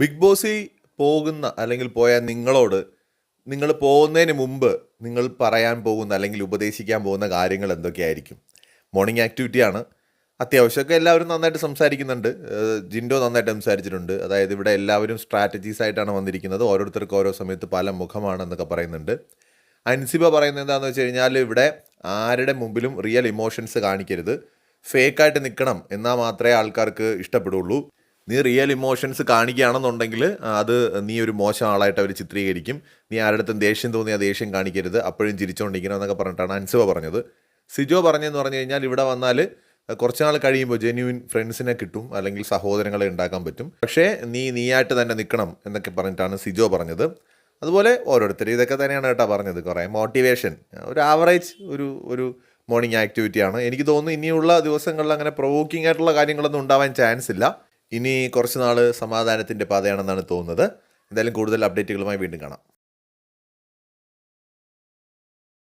Big ബോസിൽ പോകുന്ന അല്ലെങ്കിൽ പോയ നിങ്ങളോട് നിങ്ങൾ പോകുന്നതിന് മുമ്പ് നിങ്ങൾ പറയാൻ പോകുന്ന അല്ലെങ്കിൽ ഉപദേശിക്കാൻ പോകുന്ന കാര്യങ്ങൾ എന്തൊക്കെയായിരിക്കും? മോർണിംഗ് ആക്ടിവിറ്റിയാണ് അത്യാവശ്യമൊക്കെ എല്ലാവരും നന്നായിട്ട് സംസാരിക്കുന്നുണ്ട്. ജിൻഡോ നന്നായിട്ട് സംസാരിച്ചിട്ടുണ്ട്. അതായത് ഇവിടെ എല്ലാവരും സ്ട്രാറ്റജീസ് ആയിട്ടാണ് വന്നിരിക്കുന്നത്. ഓരോരുത്തർക്കും ഓരോ സമയത്ത് പല മുഖമാണെന്നൊക്കെ പറയുന്നുണ്ട്. അൻസിബ പറയുന്നത് എന്താണെന്ന് വെച്ച് കഴിഞ്ഞാൽ ഇവിടെ ആരുടെ മുമ്പിലും റിയൽ ഇമോഷൻസ് കാണിക്കരുത്. ഫേക്കായിട്ട് നിൽക്കണം എന്നാൽ മാത്രമേ ആൾക്കാർക്ക് ഇഷ്ടപ്പെടുള്ളൂ. നീ റിയൽ ഇമോഷൻസ് കാണിക്കുകയാണെന്നുണ്ടെങ്കിൽ അത് നീ ഒരു മോശം ആളായിട്ട് അവർ ചിത്രീകരിക്കും. നീ ആരുടെ ദേഷ്യം തോന്നിയ ദേഷ്യം കാണിക്കരുത്. അപ്പോഴും ചിരിച്ചുകൊണ്ടിരിക്കണം എന്നൊക്കെ പറഞ്ഞിട്ടാണ് അൻസുവ പറഞ്ഞത്. സിജോ പറഞ്ഞതെന്ന് പറഞ്ഞു കഴിഞ്ഞാൽ ഇവിടെ വന്നാൽ കുറച്ച് നാൾ കഴിയുമ്പോൾ ജെന്യൂൻ ഫ്രണ്ട്സിനെ കിട്ടും അല്ലെങ്കിൽ സഹോദരങ്ങളെ ഉണ്ടാക്കാൻ പറ്റും. പക്ഷേ നീ നീയായിട്ട് തന്നെ നിൽക്കണം എന്നൊക്കെ പറഞ്ഞിട്ടാണ് സിജോ പറഞ്ഞത്. അതുപോലെ ഓരോരുത്തരും ഇതൊക്കെ തന്നെയാണ് കേട്ടോ പറഞ്ഞത് കുറേ. മോട്ടിവേഷൻ ഒരു ആവറേജ് ഒരു ഒരു മോർണിംഗ് ആക്ടിവിറ്റിയാണ് എനിക്ക് തോന്നുന്നു ഇനിയുള്ള ദിവസങ്ങളിൽ അങ്ങനെ പ്രൊവോക്കിംഗ് ആയിട്ടുള്ള കാര്യങ്ങളൊന്നും ഉണ്ടാവാൻ ചാൻസ് ഇല്ല. ഇനി കുറച്ച് നാൾ സമാധാനത്തിന്റെ പാതയാണെന്നാണ് തോന്നുന്നത്. എന്തായാലും കൂടുതൽ അപ്ഡേറ്റുകളുമായി വീണ്ടും കാണാം.